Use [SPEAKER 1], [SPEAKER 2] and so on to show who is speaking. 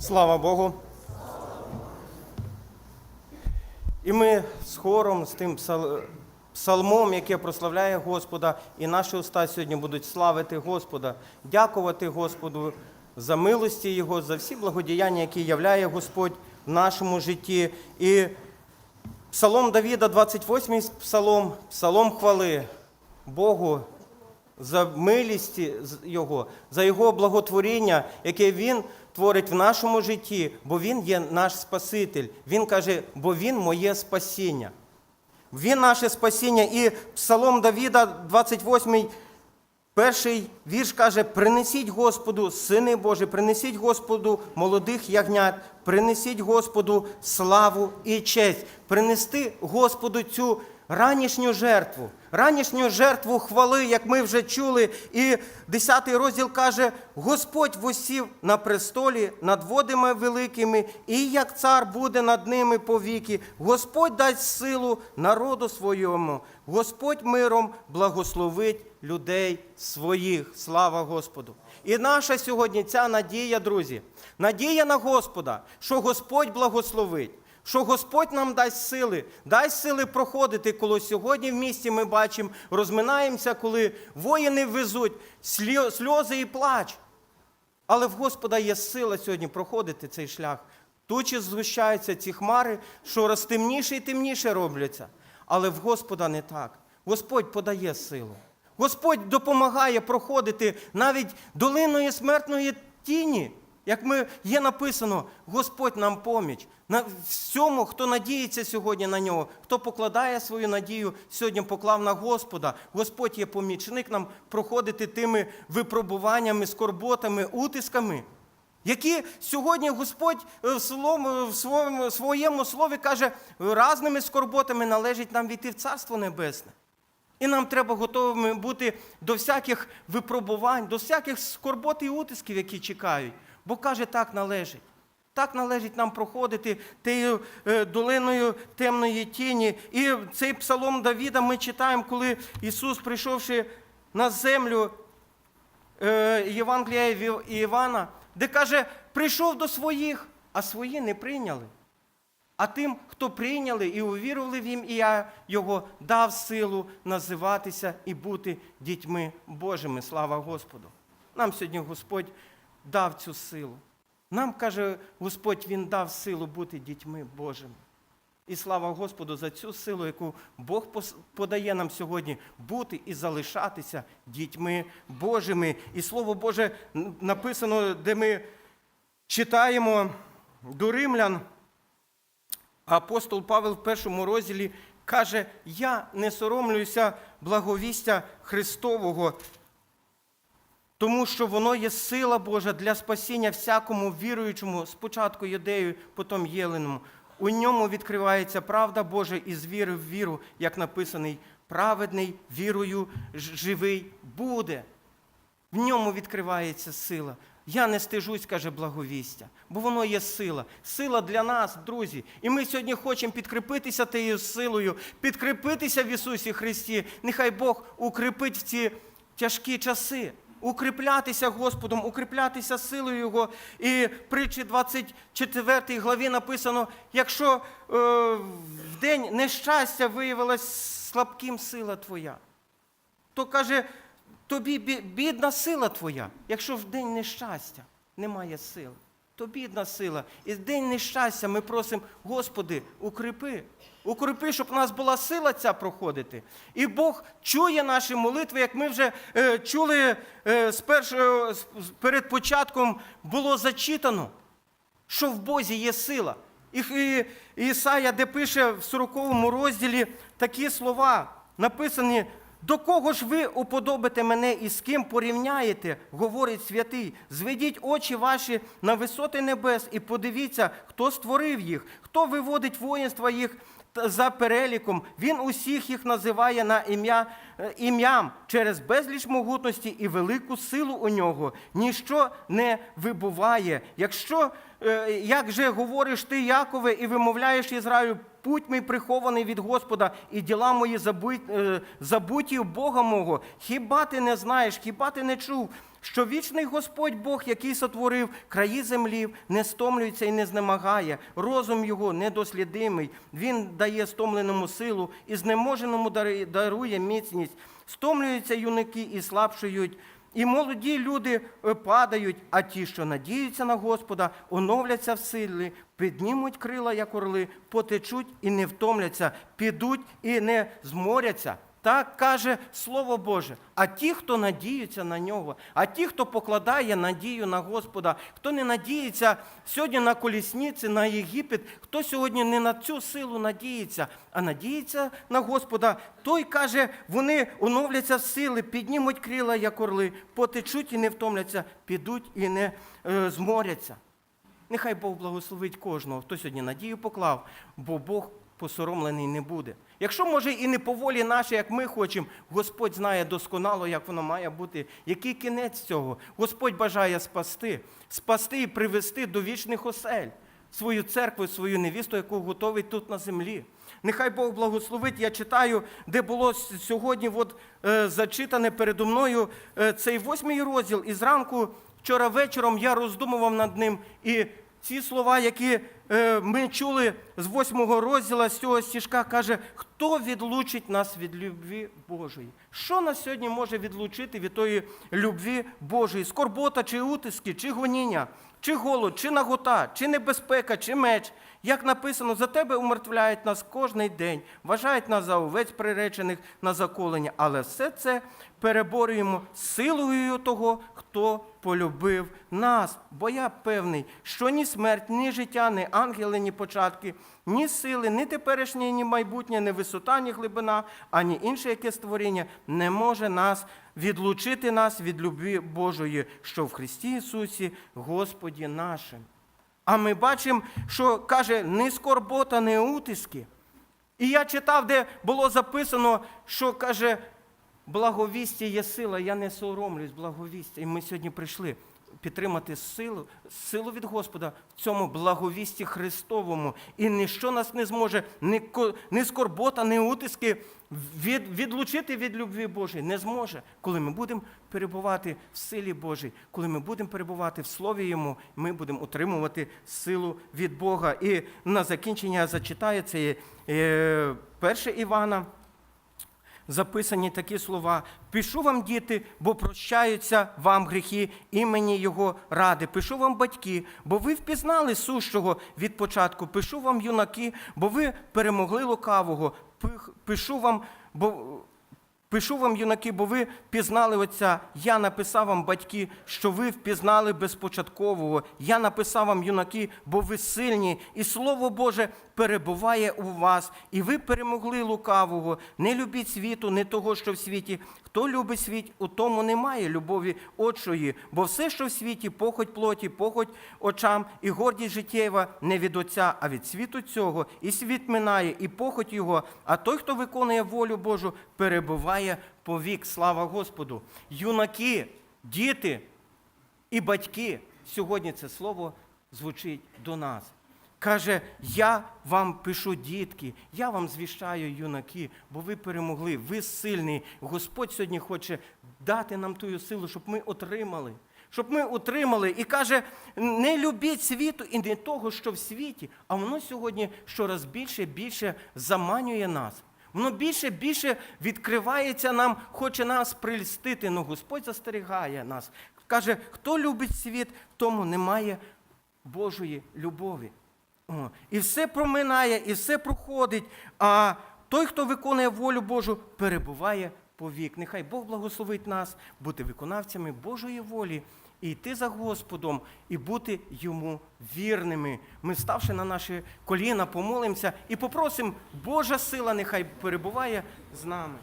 [SPEAKER 1] Слава Богу. І ми з хором, з тим псалмом, яке прославляє Господа, і наші уста сьогодні будуть славити Господа, дякувати Господу за милості Його, за всі благодіяння, які являє Господь в нашому житті. І Псалом Давіда, 28 псалом, псалом хвали Богу за милість Його, за Його благотворіння, яке Він творить в нашому житті, бо Він є наш Спаситель. Він каже, бо Він моє спасіння. Він наше спасіння. І Псалом Давіда, 28 Перший вірш каже: принесіть Господу, сини Божі, принесіть Господу молодих ягнят, принесіть Господу славу і честь, принести Господу цю ранішню жертву, ранішню жертву хвали, як ми вже чули. І 10 розділ каже: Господь восів на престолі над водами великими, і як цар буде над ними повіки. Господь дасть силу народу своєму, Господь миром благословить людей своїх. Слава Господу! І наша сьогодні ця надія, друзі, надія на Господа, що Господь благословить. Що Господь нам дасть сили, дасть сили проходити, коли сьогодні в місті ми бачимо, розминаємося, коли воїни везуть сльози і плач. Але в Господа є сила сьогодні проходити цей шлях. Тучі згущаються ці хмари, що раз темніше і темніше робляться. Але в Господа не так. Господь подає силу. Господь допомагає проходити навіть долиною смертної тіні. Як ми є написано, Господь нам поміч. На всьому, хто надіється сьогодні на нього, хто покладає свою надію, сьогодні поклав на Господа. Господь є помічник нам проходити тими випробуваннями, скорботами, утисками, які сьогодні Господь е, в своєму, в своєму, слові каже, разними скорботами належить нам війти в Царство Небесне. І нам треба готовими бути до всяких випробувань, до всяких скорбот і утисків, які чекають. Бо каже, так належить. Так належить нам проходити тією е, долиною темної тіні. І цей псалом Давіда ми читаємо, коли Ісус, прийшовши на землю е, Євангелія Івана, де каже, прийшов до своїх, а свої не прийняли. А тим, хто прийняли і увірували в ім'я Його, дав силу називатися і бути дітьми Божими. Слава Господу! Нам сьогодні Господь дав цю силу. Нам каже Господь, Він дав силу бути дітьми Божими. І слава Господу за цю силу, яку Бог подає нам сьогодні бути і залишатися дітьми Божими. І Слово Боже написано, де ми читаємо до римлян. Апостол Павел в першому розділі каже: Я не соромлюся благовістя Христового, тому що воно є сила Божа для спасіння всякому віруючому, спочатку юдею, потім єленому. У ньому відкривається правда Божа із віри в віру, як написаний, праведний вірою живий буде. В ньому відкривається сила. Я не стежусь, каже благовістя, бо воно є сила. Сила для нас, друзі. І ми сьогодні хочемо підкріпитися тією силою, підкріпитися в Ісусі Христі. Нехай Бог укріпить в ці тяжкі часи. Укріплятися Господом, укріплятися силою Його. І притчі 24 главі написано: якщо е, в день нещастя виявилась слабким сила твоя, то каже, тобі бідна сила твоя, якщо в день нещастя немає сили, то бідна сила. І день нещастя ми просимо, Господи, укріпи. Укріпи, щоб у нас була сила ця проходити. І Бог чує наші молитви, як ми вже е, чули е, з- з- перед початком було зачитано що в Бозі є сила. І, і Ісая, де пише в 40 розділі такі слова, написані: до кого ж ви уподобите мене і з ким порівняєте, говорить святий. Зведіть очі ваші на висоти небес і подивіться, хто створив їх, хто виводить воїнства їх за переліком. Він усіх їх називає на ім'я е, ім'ям через безліч могутності і велику силу у нього. Ніщо не вибуває. Якщо е, як же говориш ти, Якове, і вимовляєш Ізраїлю, путь мій прихований від Господа, і діла мої е, забуті Бога мого. Хіба ти не знаєш, хіба ти не чув? Що вічний Господь Бог, який сотворив краї землі, не стомлюється і не знемагає, розум його недослідимий, він дає стомленому силу і знеможеному дарує міцність. Стомлюються юнаки і слабшають, і молоді люди е, падають, а ті, що надіються на Господа, оновляться в силі, піднімуть крила, як орли, потечуть і не втомляться, підуть і не зморяться. Так каже Слово Боже. А ті, хто надіються на нього, а ті, хто покладає надію на Господа, хто не надіється сьогодні на колісниці, на Єгипет, хто сьогодні не на цю силу надіється, а надіється на Господа, той каже, вони оновляться в сили, піднімуть крила, як орли, потечуть і не втомляться, підуть і не е, зморяться. Нехай Бог благословить кожного, хто сьогодні надію поклав, бо Бог посоромлений не буде. Якщо, може, і не по волі нашій, як ми хочемо, Господь знає досконало, як воно має бути. Який кінець цього? Господь бажає спасти, спасти і привести до вічних осель свою церкву, свою невісту, яку готовить тут на землі. Нехай Бог благословить. Я читаю, де було сьогодні от, е, зачитане передо мною е, цей восьмий розділ. І зранку, вчора вечором, я роздумував над ним. І ці слова, які ми чули з восьмого розділу, з цього стіжка, каже, хто відлучить нас від любві Божої? Що нас сьогодні може відлучити від тої любві Божої? Скорбота, чи утиски, чи гоніння, чи голод, чи нагота, чи небезпека, чи меч. Як написано, за тебе умертвляють нас кожний день, вважають нас за овець приречених на заколення, але все це переборюємо силою того, хто полюбив нас. Бо я певний, що ні смерть, ні життя, ні ангели, ні початки, ні сили, ні теперішнє, ні майбутнє, ні висота, ні глибина, ані інше яке створіння не може нас відлучити нас від любві Божої, що в Христі Ісусі, Господі нашим. А ми бачимо, що каже, не скорбота, не утиски. І я читав, де було записано, що каже, благовістя є сила, я не соромлюсь благовістя. І ми сьогодні прийшли підтримати силу, силу від Господа в цьому благовісті Христовому. І ніщо нас не зможе, ні, ні скорбота, ні утиски від, відлучити від любві Божої. Не зможе, коли ми будемо перебувати в силі Божій, коли ми будемо перебувати в Слові Йому, ми будемо отримувати силу від Бога. І на закінчення я зачитаю це е, 1 Івана записані такі слова: Пишу вам, діти, бо прощаються вам гріхи імені Його ради. Пишу вам, батьки, бо ви впізнали сущого від початку. Пишу вам, юнаки, бо ви перемогли лукавого. Пишу вам, бо. Пишу вам, юнаки, бо ви пізнали Отця. Я написав вам, батьки, що ви впізнали безпочаткового. Я написав вам, юнаки, бо ви сильні, і Слово Боже перебуває у вас, і ви перемогли лукавого. Не любіть світу, не того, що в світі. Хто любить світ, у тому немає любові отчої, бо все, що в світі, похоть плоті, похоть очам і гордість життєва не від Отця, а від світу цього. І світ минає, і похоть його. А той, хто виконує волю Божу, перебуває повік. Слава Господу. Юнаки, діти і батьки. Сьогодні це слово звучить до нас. Каже, я вам пишу, дітки, я вам звіщаю, юнаки, бо ви перемогли, ви сильні. Господь сьогодні хоче дати нам ту силу, щоб ми отримали. Щоб ми отримали і каже, не любіть світу і не того, що в світі, а воно сьогодні щораз більше і більше заманює нас. Воно більше більше відкривається нам, хоче нас прильстити. але Господь застерігає нас. Каже, хто любить світ, тому немає Божої любові. О, І все проминає, і все проходить. А той, хто виконує волю Божу, перебуває повік. Нехай Бог благословить нас бути виконавцями Божої волі, і йти за Господом, і бути йому вірними. Ми, ставши на наші коліна, помолимося і попросимо, Божа сила нехай перебуває з нами.